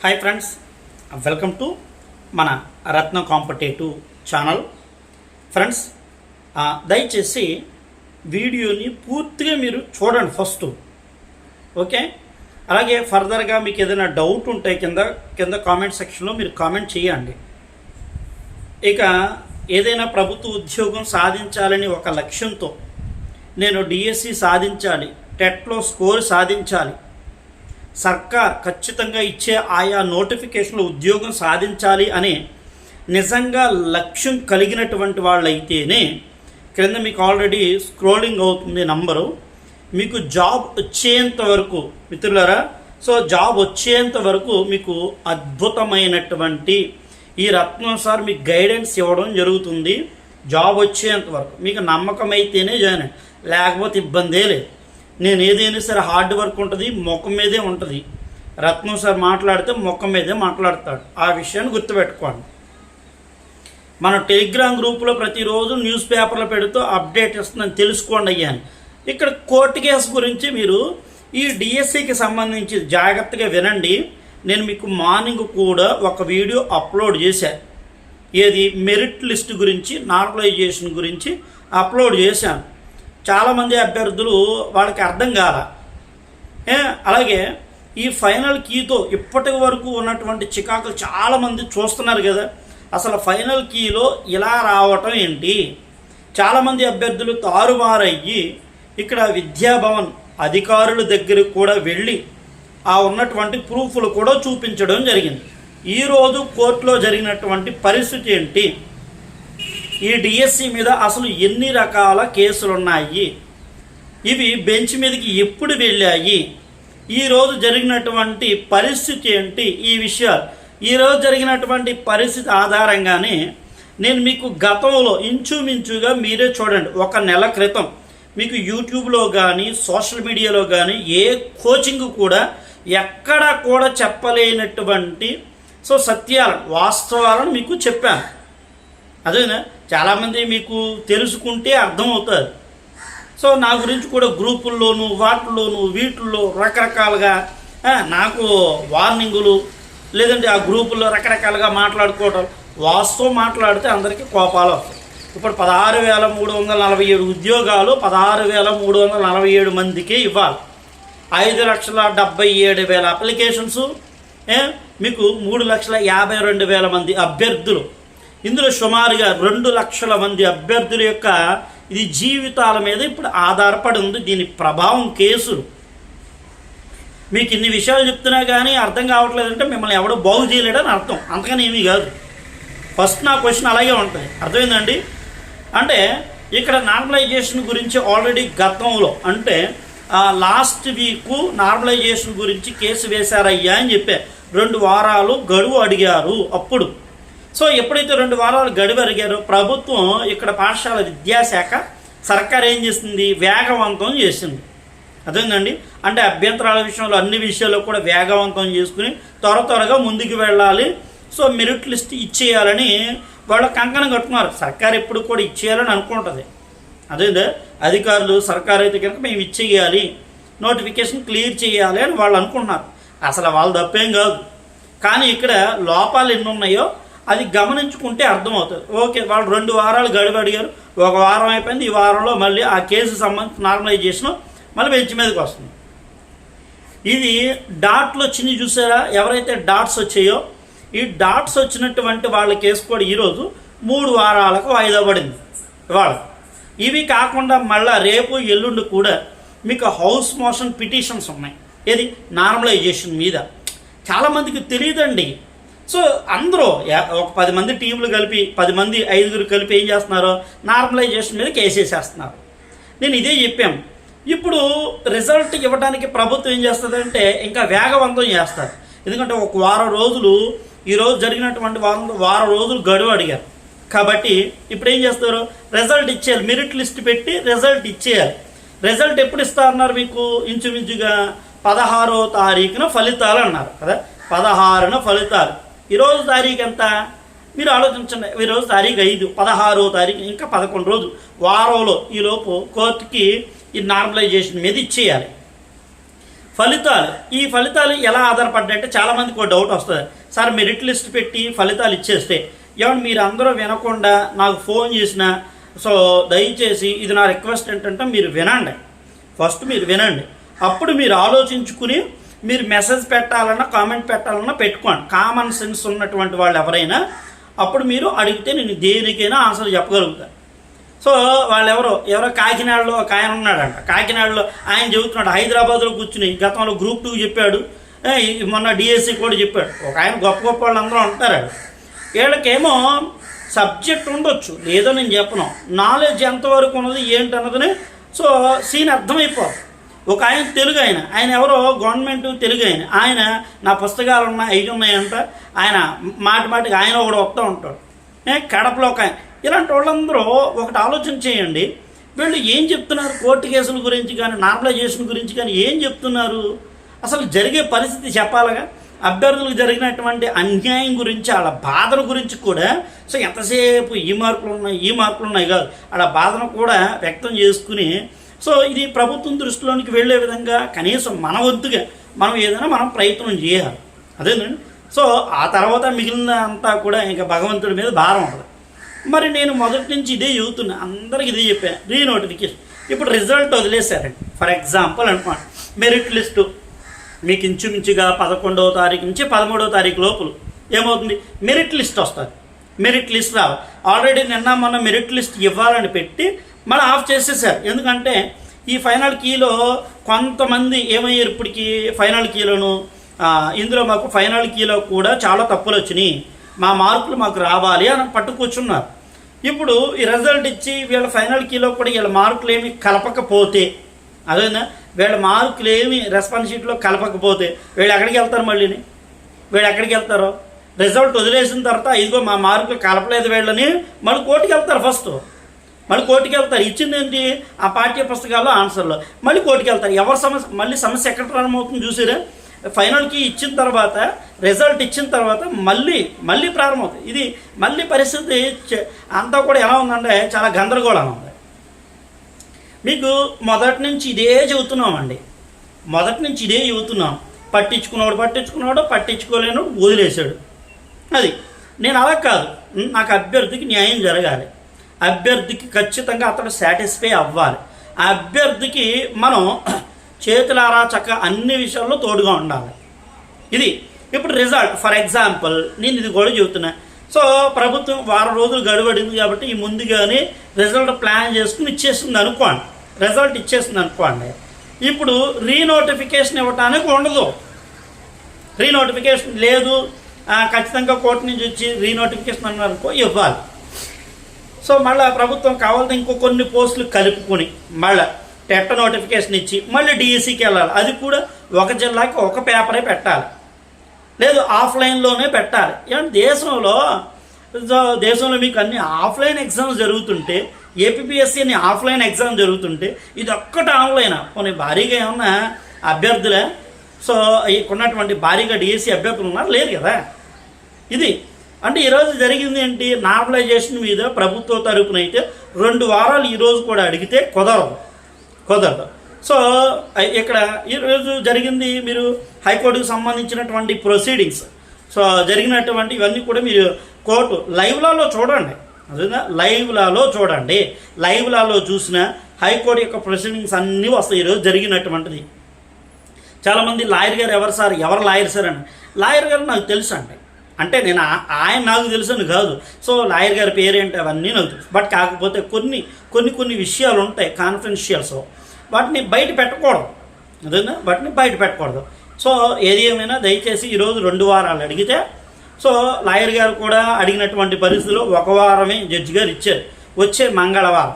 Hi friends welcome to మన రత్న competitive channel friends దయచేసి వీడియోని పూర్తిగా మీరు చూడండి ఫస్ట్ ఓకే అలాగే ఫర్దర్గా మీకు ఏదైనా డౌట్ ఉంటే కింద కింద కామెంట్ సెక్షన్లో మీరు కామెంట్ చేయండి. ఇక ఏదైనా ప్రభుత్వ ఉద్యోగం సాధించాలని ఒక లక్ష్యంతో నేను డిఎస్సి సాధించాలి టెట్లో స్కోర్ సాధించాలి సర్కార్ ఖచ్చితంగా ఇచ్చే ఆయా నోటిఫికేషన్లు ఉద్యోగం సాధించాలి అనే నిజంగా లక్ష్యం కలిగినటువంటి వాళ్ళైతేనే క్రింద మీకు ఆల్రెడీ స్క్రోలింగ్ అవుతుంది నంబరు. మీకు జాబ్ వచ్చేంత వరకు మిత్రులారా సో జాబ్ వచ్చేంత వరకు మీకు అద్భుతమైనటువంటి ఈ రత్నం సార్ మీకు గైడెన్స్ ఇవ్వడం జరుగుతుంది. జాబ్ వచ్చేంత వరకు. మీకు నమ్మకం అయితేనే జాయిన్ లేకపోతే ఇబ్బందే లేదు. నేను ఏదైనా సరే హార్డ్ వర్క్ ఉంటుంది ముఖం మీదే ఉంటుంది. రత్నం సార్ మాట్లాడితే ముఖం మీదే మాట్లాడతాడు. ఆ విషయాన్ని గుర్తుపెట్టుకోండి. మన టెలిగ్రామ్ గ్రూప్లో ప్రతిరోజు న్యూస్ పేపర్లు పెడుతూ అప్డేట్ ఇస్తుందని తెలుసుకోండి అయ్యాను ఇక్కడ కోర్టు కేసు గురించి మీరు ఈ డిఎస్సికి సంబంధించి జాగ్రత్తగా వినండి. నేను మీకు మార్నింగ్ కూడా ఒక వీడియో అప్లోడ్ చేశాను ఏది? మెరిట్ లిస్ట్ గురించి నార్మలైజేషన్ గురించి అప్లోడ్ చేశాను. చాలామంది అభ్యర్థులు వాళ్ళకి అర్థం కాల. అలాగే ఈ ఫైనల్ కీతో ఇప్పటి వరకు ఉన్నటువంటి చికాకులు చాలామంది చూస్తున్నారు కదా. అసలు ఫైనల్ కీలో ఇలా రావటం ఏంటి? చాలామంది అభ్యర్థులు తారుమారయ్యి ఇక్కడ విద్యాభవన్ అధికారుల దగ్గరకు కూడా వెళ్ళి ఆ ఉన్నటువంటి ప్రూఫ్లు కూడా చూపించడం జరిగింది. ఈరోజు కోర్టులో జరిగినటువంటి పరిస్థితి ఏంటి? ఈ డిఎస్సి మీద అసలు ఎన్ని రకాల కేసులు ఉన్నాయి ఇవి బెంచ్ మీదకి ఎప్పుడు వెళ్ళాయి? ఈరోజు జరిగినటువంటి పరిస్థితి ఏంటి? ఈ విషయాలు. ఈరోజు జరిగినటువంటి పరిస్థితి ఆధారంగానే నేను మీకు గతంలో ఇంచుమించుగా మీరే చూడండి. ఒక నెల క్రితం మీకు యూట్యూబ్లో కానీ సోషల్ మీడియాలో కానీ ఏ కోచింగ్ కూడా ఎక్కడా కూడా చెప్పలేనటువంటి సో సత్యాలను వాస్తవాలను మీకు చెప్పాను. అదేనా? చాలామంది మీకు తెలుసుకుంటే అర్థమవుతుంది సో నా గురించి కూడా గ్రూపుల్లోను వాటిల్లోనూ వీటిల్లో రకరకాలుగా నాకు వార్నింగులు లేదంటే ఆ గ్రూపుల్లో రకరకాలుగా మాట్లాడుకోవడం వాస్తవం మాట్లాడితే అందరికీ కోపాలు వస్తాయి. ఇప్పుడు పదహారు వేల మూడు వందల నలభై ఏడు ఉద్యోగాలు పదహారు వేల మూడు వందల నలభై ఏడు మందికి ఇవ్వాలి. ఐదు లక్షల డెబ్బై ఏడు వేల అప్లికేషన్స్ మీకు మూడు లక్షల యాభై రెండు వేల మంది అభ్యర్థులు. ఇందులో సుమారుగా రెండు లక్షల మంది అభ్యర్థుల యొక్క ఇది జీవితాల మీద ఇప్పుడు ఆధారపడి ఉంది. దీని ప్రభావం కేసులు మీకు ఇన్ని విషయాలు చెప్తున్నా కానీ అర్థం కావట్లేదంటే మిమ్మల్ని ఎవడో బాగు చేయలేడని అర్థం. అంతకని ఏమీ కాదు. ఫస్ట్ నా క్వశ్చన్ అలాగే ఉంటుంది. అర్థమైందండి? అంటే ఇక్కడ నార్మలైజేషన్ గురించి ఆల్రెడీ గతంలో అంటే లాస్ట్ వీక్ నార్మలైజేషన్ గురించి కేసు వేశారయ్యా అని చెప్పారు. రెండు వారాలు గడువు అడిగారు అప్పుడు. సో ఎప్పుడైతే రెండు వారాలు గడివరిగారో ప్రభుత్వం ఇక్కడ పాఠశాల విద్యాశాఖ సర్కార్ ఏం చేసింది? వేగవంతం చేసింది. అర్థమైందండి? అంటే అభ్యంతరాల విషయంలో అన్ని విషయాల్లో కూడా వేగవంతం చేసుకుని త్వర త్వరగా ముందుకు వెళ్ళాలి. సో మెరిట్ లిస్ట్ ఇచ్చేయాలని వాళ్ళు కంకణం కట్టుకున్నారు. సర్కార్ ఎప్పుడు కూడా ఇచ్చేయాలని అనుకుంటుంది. అదే అధికారులు సర్కార్ అయితే కనుక మేము ఇచ్చేయాలి. నోటిఫికేషన్ క్లియర్ చేయాలి అని వాళ్ళు అనుకుంటున్నారు. అసలు వాళ్ళు తప్పేం కాదు. కానీ ఇక్కడ లోపాలు ఎన్ని ఉన్నాయో అది గమనించుకుంటే అర్థమవుతుంది. ఓకే వాళ్ళు రెండు వారాలు గడువు అడిగారు. ఒక వారం అయిపోయింది. ఈ వారంలో మళ్ళీ ఆ కేసు సంబంధించి నార్మలైజేషన్ మళ్ళీ బెంచ్ మీదకి వస్తుంది. ఇది డాట్లు వచ్చింది చూసారా? ఎవరైతే డాట్స్ వచ్చాయో ఈ డాట్స్ వచ్చినటువంటి వాళ్ళ కేసు కూడా ఈరోజు మూడు వారాలకు వాయిదా పడింది ఇవాళ ఇవి కాకుండా మళ్ళీ రేపు ఎల్లుండి కూడా మీకు హౌస్ మోషన్ పిటిషన్స్ ఉన్నాయి. ఏది? నార్మలైజేషన్ మీద. చాలామందికి తెలియదండి. సో అందరూ ఒక పది మంది టీంలు కలిపి పది మంది ఐదుగురు కలిపి ఏం చేస్తున్నారు? నార్మలైజేషన్ మీద కేసేసేస్తున్నారు నేను ఇదే చెప్పాం ఇప్పుడు రిజల్ట్ ఇవ్వడానికి ప్రభుత్వం ఏం చేస్తుందంటే ఇంకా వేగవంతం చేస్తారు. ఎందుకంటే ఒక వారం రోజులు ఈరోజు జరిగినటువంటి వారం వారం రోజులు గడువు అడిగారు. కాబట్టి ఇప్పుడు ఏం చేస్తారు? రిజల్ట్ ఇచ్చేయాలి. మెరిట్ లిస్ట్ పెట్టి రిజల్ట్ ఇచ్చేయాలి. రిజల్ట్ ఎప్పుడు ఇస్తారన్నారు మీకు? ఇంచుమించుగా పదహారో తారీఖున ఫలితాలు అన్నారు కదా? పదహారున ఫలితాలు. ఈరోజు తారీఖు ఎంత? మీరు ఆలోచించండి. ఈరోజు తారీఖు ఐదు పదహారో తారీఖు ఇంకా పదకొండు రోజు వారంలో ఈలోపు కోర్టుకి ఈ నార్మలైజేషన్ మీద ఇచ్చేయాలి. ఫలితాలు. ఈ ఫలితాలు ఎలా ఆధారపడ్డాయంటే చాలామందికి ఒక డౌట్ వస్తుంది. సార్ మెరిట్ లిస్ట్ పెట్టి ఫలితాలు ఇచ్చేస్తే ఏమన్నా మీరు అందరూ వినకుండా నాకు ఫోన్ చేసిన సో దయచేసి ఇది నా రిక్వెస్ట్ ఏంటంటే మీరు వినండి. ఫస్ట్ మీరు వినండి. అప్పుడు మీరు ఆలోచించుకుని మీరు మెసేజ్ పెట్టాలన్నా కామెంట్ పెట్టాలన్నా పెట్టుకోండి. కామన్ సెన్స్ ఉన్నటువంటి వాళ్ళు ఎవరైనా అప్పుడు మీరు అడిగితే నేను దేనికైనా ఆన్సర్ చెప్పగలుగుతాను సో వాళ్ళు ఎవరో ఎవరో కాకినాడలో ఒక ఆయన ఉన్నాడంట. కాకినాడలో ఆయన చెబుతున్నాడు హైదరాబాద్లో కూర్చుని గతంలో గ్రూప్ టూ చెప్పాడు. మొన్న డిఎస్సి కూడా చెప్పాడు. ఒక ఆయన గొప్ప గొప్ప వాళ్ళు అందరూ ఉంటారు. వీళ్ళకేమో సబ్జెక్ట్ ఉండొచ్చు. లేదో నేను చెప్పను. నాలెడ్జ్ ఎంతవరకు ఉన్నది ఏంటన్నదని సో సీన్ అర్థమైపోతుంది ఒక ఆయన తెలుగు ఆయన. ఆయన ఎవరో? గవర్నమెంట్ తెలుగు ఆయన. ఆయన నా పుస్తకాలు ఉన్నాయి అవి ఉన్నాయంట ఆయన మాటి మాటికి ఆయన ఒకడు వస్తూ ఉంటాడు. ఏ, కడపలో ఒక ఆయన. ఇలాంటి వాళ్ళందరూ ఒకటి ఆలోచన చేయండి. వీళ్ళు ఏం చెప్తున్నారు? కోర్టు కేసుల గురించి కానీ నార్మలైజేషన్ గురించి కానీ ఏం చెప్తున్నారు? అసలు జరిగే పరిస్థితి చెప్పాలగా? అభ్యర్థులకు జరిగినటువంటి అన్యాయం గురించి వాళ్ళ బాధల గురించి కూడా సో ఎంతసేపు ఈ మార్కులు ఉన్నాయి ఈ మార్కులు ఉన్నాయి కాదు. వాళ్ళ బాధను కూడా వ్యక్తం చేసుకుని సో ఇది ప్రభుత్వం దృష్టిలోనికి వెళ్ళే విధంగా కనీసం మన వద్దుగా మనం ఏదైనా మనం ప్రయత్నం చేయాలి. అదేనండి సో ఆ తర్వాత మిగిలిన అంతా కూడా ఇంకా భగవంతుడి మీద భారం ఉంటుంది మరి నేను మొదటి నుంచి ఇదే చెబుతున్నా. అందరికి ఇదే చెప్పాను రీనోటిఫికేషన్ ఇప్పుడు రిజల్ట్ వదిలేశారండి. ఫర్ ఎగ్జాంపుల్ అనుకోండి. మెరిట్ లిస్టు మీకు ఇంచుమించుగా పదకొండవ తారీఖు నుంచి పదమూడవ తారీఖు లోపల ఏమవుతుంది? మెరిట్ లిస్ట్ వస్తుంది. మెరిట్ లిస్ట్ రావు ఆల్రెడీ నిన్న మొన్న మెరిట్ లిస్ట్ ఇవ్వాలని పెట్టి మళ్ళీ ఆఫ్ చేసేసారు ఎందుకంటే ఈ ఫైనల్ కీలో కొంతమంది ఏమయ్యారు ఇప్పటికి ఫైనల్ కీలోను? ఇందులో మాకు ఫైనల్ కీలో కూడా చాలా తప్పులు వచ్చినాయి. మా మార్కులు మాకు రావాలి అని పట్టు కూర్చున్నారు ఇప్పుడు ఈ రిజల్ట్ ఇచ్చి వీళ్ళ ఫైనల్ కీలో కూడా వీళ్ళ మార్కులు ఏమి కలపకపోతే అదేనా? వీళ్ళ మార్కులు ఏమి రెస్పాన్స్ షీట్లో కలపకపోతే వీళ్ళు ఎక్కడికి వెళ్తారు మళ్ళీని వీళ్ళు ఎక్కడికి వెళ్తారో? రిజల్ట్ వదిలేసిన తర్వాత ఇదిగో మా మార్కులు కలపలేదు వీళ్ళని మళ్ళీ కోర్టుకి వెళ్తారు ఫస్ట్. మళ్ళీ కోర్టుకి వెళ్తారు. ఇచ్చింది ఏంటి ఆ పాఠ్య పుస్తకాల్లో ఆన్సర్లు. మళ్ళీ కోర్టుకి వెళ్తారు. ఎవరి సమస్య మళ్ళీ సమస్య ఎక్కడ ప్రారంభమవుతుంది చూసారా? ఫైనల్కి ఇచ్చిన తర్వాత రిజల్ట్ ఇచ్చిన తర్వాత మళ్ళీ మళ్ళీ ప్రారంభమవుతుంది. ఇది మళ్ళీ పరిస్థితి అంతా కూడా ఎలా ఉందంటే చాలా గందరగోళంగా ఉంది. మీకు మొదటి నుంచి ఇదే చెబుతున్నామండి. మొదటి నుంచి ఇదే చెబుతున్నాం. పట్టించుకున్నవాడు పట్టించుకున్నాడు పట్టించుకోలేను వదిలేశాడు. అది. నేను అలా కాదు. నాకు అభ్యర్థికి న్యాయం జరగాలి. అభ్యర్థికి ఖచ్చితంగా అతడు సాటిస్ఫై అవ్వాలి. ఆ అభ్యర్థికి మనం చేతులారా చక్క అన్ని విషయాల్లో తోడుగా ఉండాలి. ఇది ఇప్పుడు రిజల్ట్ ఫర్ ఎగ్జాంపుల్ నేను ఇది కూడా చెబుతున్నా. సో ప్రభుత్వం వారం రోజులు గడువడింది కాబట్టి ఈ ముందుగానే రిజల్ట్ ప్లాన్ చేసుకుని ఇచ్చేస్తుంది అనుకోండి. రిజల్ట్ ఇచ్చేస్తుంది అనుకోండి. ఇప్పుడు రీనోటిఫికేషన్ ఇవ్వటానికి ఉండదు. రీనోటిఫికేషన్ లేదు. ఖచ్చితంగా కోర్టు నుంచి వచ్చి రీనోటిఫికేషన్ అనుకో ఇవ్వాలి. సో మళ్ళీ ప్రభుత్వం కావాలంటే ఇంకో కొన్ని పోస్టులు కలుపుకొని మళ్ళీ టెట్ట నోటిఫికేషన్ ఇచ్చి మళ్ళీ డిఎస్సికి వెళ్ళాలి. అది కూడా ఒక జిల్లాకి ఒక పేపరే పెట్టాలి. లేదు ఆఫ్లైన్లోనే పెట్టాలి. ఏమంటే దేశంలో దేశంలో మీకు అన్ని ఆఫ్లైన్ ఎగ్జామ్స్ జరుగుతుంటే ఏపీఎస్సీ అని ఆఫ్లైన్ ఎగ్జామ్ జరుగుతుంటే ఇది ఒక్కటి ఆన్లైన్. కొన్ని భారీగా ఏమన్నా అభ్యర్థులే సో ఉన్నటువంటి భారీగా డిఎస్సి అభ్యర్థులు ఉన్నారు లేరు కదా? ఇది అంటే ఈరోజు జరిగింది ఏంటి? నార్మలైజేషన్ మీద ప్రభుత్వ తరపున అయితే రెండు వారాలు ఈరోజు కూడా అడిగితే కుదరదు. కుదరదు. సో ఇక్కడ ఈరోజు జరిగింది మీరు హైకోర్టుకు సంబంధించినటువంటి ప్రొసీడింగ్స్. సో జరిగినటువంటి ఇవన్నీ కూడా మీరు కోర్టు లైవ్లలో చూడండి. అదేనా? లైవ్లలో చూడండి. లైవ్లలో చూసిన హైకోర్టు యొక్క ప్రొసీడింగ్స్ అన్నీ వస్తాయి ఈరోజు జరిగినటువంటిది. చాలామంది లాయర్ గారు ఎవరు సార్? ఎవరు లాయర్ సార్ అని? లాయర్ గారు నాకు తెలుసు అండి అంటే నేను ఆ- ఆయన నాకు తెలుసని కాదు. సో లాయర్ గారి పేరేంటి అవన్నీ నాకు తెలుసు. బట్ కాకపోతే కొన్ని కొన్ని కొన్ని విషయాలు ఉంటాయి కాన్ఫిడెన్షియల్స్ వాటిని బయట పెట్టకూడదు. అదేనా? వాటిని బయట పెట్టకూడదు. సో ఏది ఏమైనా దయచేసి ఈరోజు రెండు వారాలు అడిగితే సో లాయర్ గారు కూడా అడిగినటువంటి పరిస్థితిలో ఒక వారమే జడ్జి గారు ఇచ్చారు. వచ్చే మంగళవారం.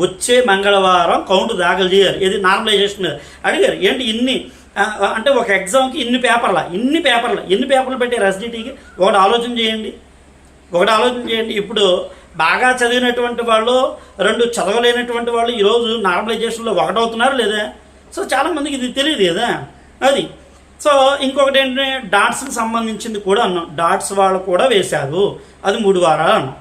వచ్చే మంగళవారం కౌంట్ దాఖలు చేయాలి. ఇది నార్మలైజేషన్ అడిగారు. ఏంటి ఇన్ని అంటే ఒక ఎగ్జామ్కి ఇన్ని పేపర్ల? ఇన్ని పేపర్లు. ఎన్ని పేపర్లు పెట్టారు ఎస్డిటీకి ఒకటి ఆలోచన చేయండి. ఒకటి ఆలోచన చేయండి. ఇప్పుడు బాగా చదివినటువంటి వాళ్ళు రెండు చదవలేనటువంటి వాళ్ళు ఈరోజు నార్మలైజేషన్లో ఒకటవుతున్నారు లేదా? సో చాలామందికి ఇది తెలియదు కదా? అది. సో ఇంకొకటి ఏంటంటే డాట్స్కి సంబంధించింది కూడా అన్నాం. డాట్స్ వాళ్ళు కూడా వేశారు. అది మూడు వారాలు అన్నాం.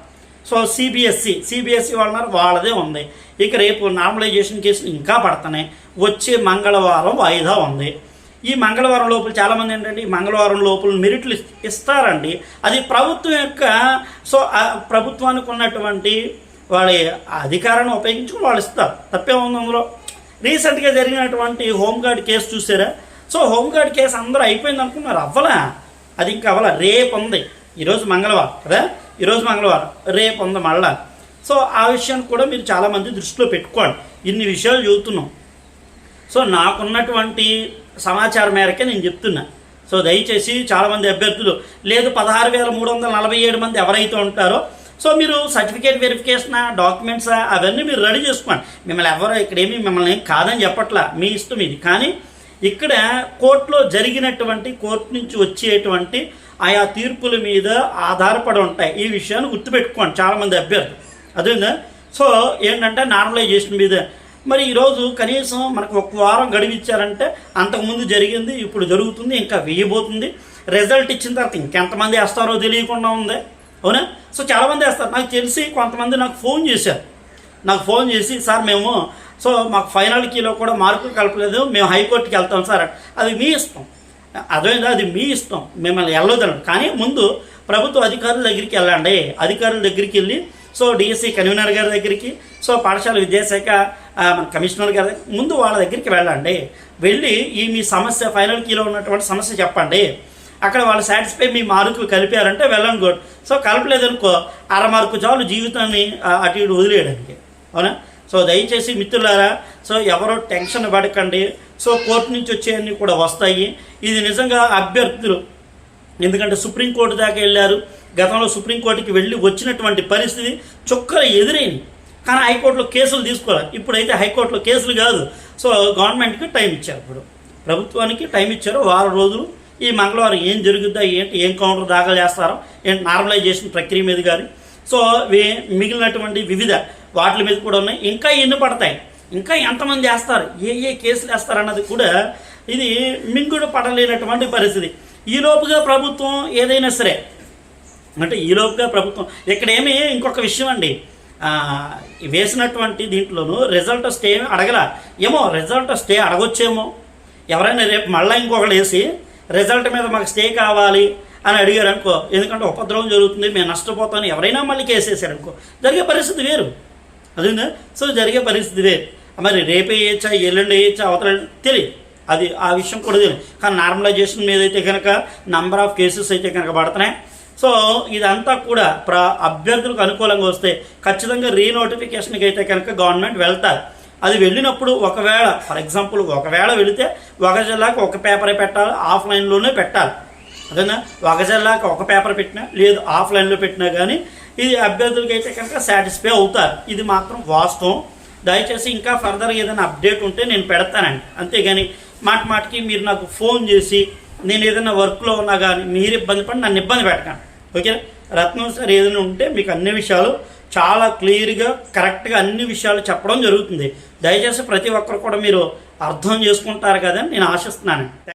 సో సిబిఎస్సి సిబిఎస్సి వాళ్ళన్నారు వాళ్ళదే ఉంది. ఇక రేపు నార్మలైజేషన్ కేసులు ఇంకా పడుతున్నాయి. వచ్చే మంగళవారం వాయిదా ఉంది. ఈ మంగళవారం లోపల చాలామంది ఏంటంటే ఈ మంగళవారం లోపల మెరిట్లు ఇస్తారండి. అది ప్రభుత్వం యొక్క సో ప్రభుత్వానికి ఉన్నటువంటి వాళ్ళ అధికారాన్ని ఉపయోగించుకుని వాళ్ళు ఇస్తారు. తప్పే ఉంది అందులో. రీసెంట్గా జరిగినటువంటి హోంగార్డ్ కేసు చూసారా? సో హోంగార్డ్ కేసు అందరూ అయిపోయింది అనుకున్నారు. అవ్వలా. అది ఇంకా అవ్వలా. రేపు ఉంది. ఈరోజు మంగళవారం కదా? ఈరోజు మంగళవారం. రేపు ఉంది మళ్ళా. సో ఆ విషయాన్ని కూడా మీరు చాలామంది దృష్టిలో పెట్టుకోండి. ఇన్ని విషయాలు చెబుతున్నాం సో నాకున్నటువంటి సమాచారం మేరకే నేను చెప్తున్నా. సో దయచేసి చాలామంది అభ్యర్థులు లేదు పదహారు వేల మూడు వందల నలభై ఏడు మంది ఎవరైతే ఉంటారో సో మీరు సర్టిఫికేట్ వెరిఫికేషన్ డాక్యుమెంట్స్ అవన్నీ మీరు రెడీ చేసుకోండి. మిమ్మల్ని ఎవరో ఇక్కడేమి మిమ్మల్ని కాదని చెప్పట్లా మీ ఇష్టం ఇది. కానీ ఇక్కడ కోర్టులో జరిగినటువంటి కోర్టు నుంచి వచ్చేటువంటి ఆయా తీర్పుల మీద ఆధారపడి ఉంటాయి. ఈ విషయాన్ని గుర్తుపెట్టుకోండి చాలామంది అభ్యర్థులు. అదేందా? సో ఏంటంటే నార్మలైజేషన్ మీద మరి ఈరోజు కనీసం మనకు ఒక వారం గడివిచ్చారంటే అంతకుముందు జరిగింది ఇప్పుడు జరుగుతుంది ఇంకా వేయబోతుంది. రిజల్ట్ ఇచ్చిన తర్వాత ఇంకెంతమంది వేస్తారో తెలియకుండా ఉంది. అవునా? సో చాలామంది వేస్తారు. నాకు తెలిసి కొంతమంది నాకు ఫోన్ చేశారు. నాకు ఫోన్ చేసి సార్ మేము సో మాకు ఫైనల్ కీలో కూడా మార్కులు కలపలేదు మేము హైకోర్టుకి వెళ్తాం సార్. అది మీ ఇష్టం. అదే అది మీ ఇష్టం. మిమ్మల్ని వెళ్ళొద్దు కానీ ముందు ప్రభుత్వ అధికారుల దగ్గరికి వెళ్ళండి. అధికారుల దగ్గరికి వెళ్ళి సో డిఎస్సి కన్వీనర్ గారి దగ్గరికి సో పాఠశాల విద్యాశాఖ మన కమిషనర్ గారి దగ్గర- ముందు వాళ్ళ దగ్గరికి వెళ్ళండి. వెళ్ళి ఈ మీ సమస్య ఫైనల్ కీలో ఉన్నటువంటి సమస్య చెప్పండి. అక్కడ వాళ్ళు సాటిస్ఫై మీ మార్కులు కలిపారంటే వెళ్ళండి గుడ్. సో కలపలేదనుకో అర మార్కు చాలు జీవితాన్ని అటు ఇటు వదిలేయడానికి. అవునా? సో దయచేసి మిత్రులారా సో ఎవరో టెన్షన్ పడకండి. సో కోర్టు నుంచి వచ్చేవన్నీ కూడా వస్తాయి. ఇది నిజంగా అభ్యర్థులు ఎందుకంటే సుప్రీంకోర్టు దాకా వెళ్ళారు. గతంలో సుప్రీంకోర్టుకి వెళ్ళి వచ్చినటువంటి పరిస్థితి చుక్కలు ఎదురైంది. కానీ హైకోర్టులో కేసులు తీసుకోవాలి. ఇప్పుడైతే హైకోర్టులో కేసులు కాదు. సో గవర్నమెంట్కి టైం ఇచ్చారు ఇప్పుడు. ప్రభుత్వానికి టైం ఇచ్చారు. వారం రోజులు. ఈ మంగళవారం ఏం జరుగుద్దా ఏంటి ఏం కౌంటర్ దాఖలు చేస్తారో ఏంటి నార్మలైజేషన్ ప్రక్రియ మీద కానీ. సో మిగిలినటువంటి వివిధ వాటి మీద కూడా ఉన్నాయి. ఇంకా ఎన్ని పడతాయి? ఇంకా ఎంతమంది వేస్తారు? ఏ ఏ కేసులు వేస్తారన్నది కూడా ఇది మింగుడు పడలేనటువంటి పరిస్థితి. ఈ లోపుగా ప్రభుత్వం ఏదైనా సరే అంటే ఈ లోపుగా ప్రభుత్వం ఇక్కడ ఏమి ఇంకొక విషయం అండి. వేసినటువంటి దీంట్లోనూ రిజల్ట్ స్టే అడగల. ఏమో రిజల్ట్ స్టే అడగొచ్చేమో. ఎవరైనా రేపు మళ్ళీ ఇంకొకటి వేసి రిజల్ట్ మీద మాకు స్టే కావాలి అని అడిగారు అనుకో ఎందుకంటే ఉపద్రవం జరుగుతుంది మేము నష్టపోతాను ఎవరైనా మళ్ళీ కేసేసారు అనుకో జరిగే పరిస్థితి వేరు. అదేందా? సో జరిగే పరిస్థితి వేరు. మరి రేపే వేయచ్చా ఎల్లుండి వేయచ్చా అవతల తెలియదు అది ఆ విషయం కూడా తెలియదు కానీ నార్మలైజేషన్ మీద అయితే కనుక నంబర్ ఆఫ్ కేసెస్ అయితే కనుక పడుతున్నాయి. సో ఇదంతా కూడా ప్ర అభ్యర్థులకు అనుకూలంగా వస్తే ఖచ్చితంగా రీనోటిఫికేషన్కి అయితే కనుక గవర్నమెంట్ వెళ్తారు. అది వెళ్ళినప్పుడు ఒకవేళ ఫర్ ఎగ్జాంపుల్ ఒకవేళ వెళితే ఒక జిల్లాకు ఒక పేపరే పెట్టాలి ఆఫ్లైన్లోనే పెట్టాలి. అదేనా? ఒక జిల్లాకు ఒక పేపర్ పెట్టినా లేదు ఆఫ్లైన్లో పెట్టినా కానీ ఇది అభ్యర్థులకి అయితే కనుక సాటిస్ఫై అవుతారు. ఇది మాత్రం వాస్తవం. దయచేసి ఇంకా ఫర్దర్గా ఏదైనా అప్డేట్ ఉంటే నేను పెడతానండి. అంతేగాని మాట మాటకి మీరు నాకు ఫోన్ చేసి నేను ఏదైనా వర్క్లో ఉన్నా కానీ మీరు ఇబ్బంది పడి నన్ను ఇబ్బంది పెట్టకండి. ఓకే రత్నం సార్ ఏదైనా ఉంటే మీకు అన్ని విషయాలు చాలా క్లియర్గా కరెక్ట్గా అన్ని విషయాలు చెప్పడం జరుగుతుంది. దయచేసి ప్రతి ఒక్కరు కూడా మీరు అర్థం చేసుకుంటారు కదా నేను ఆశిస్తున్నాను.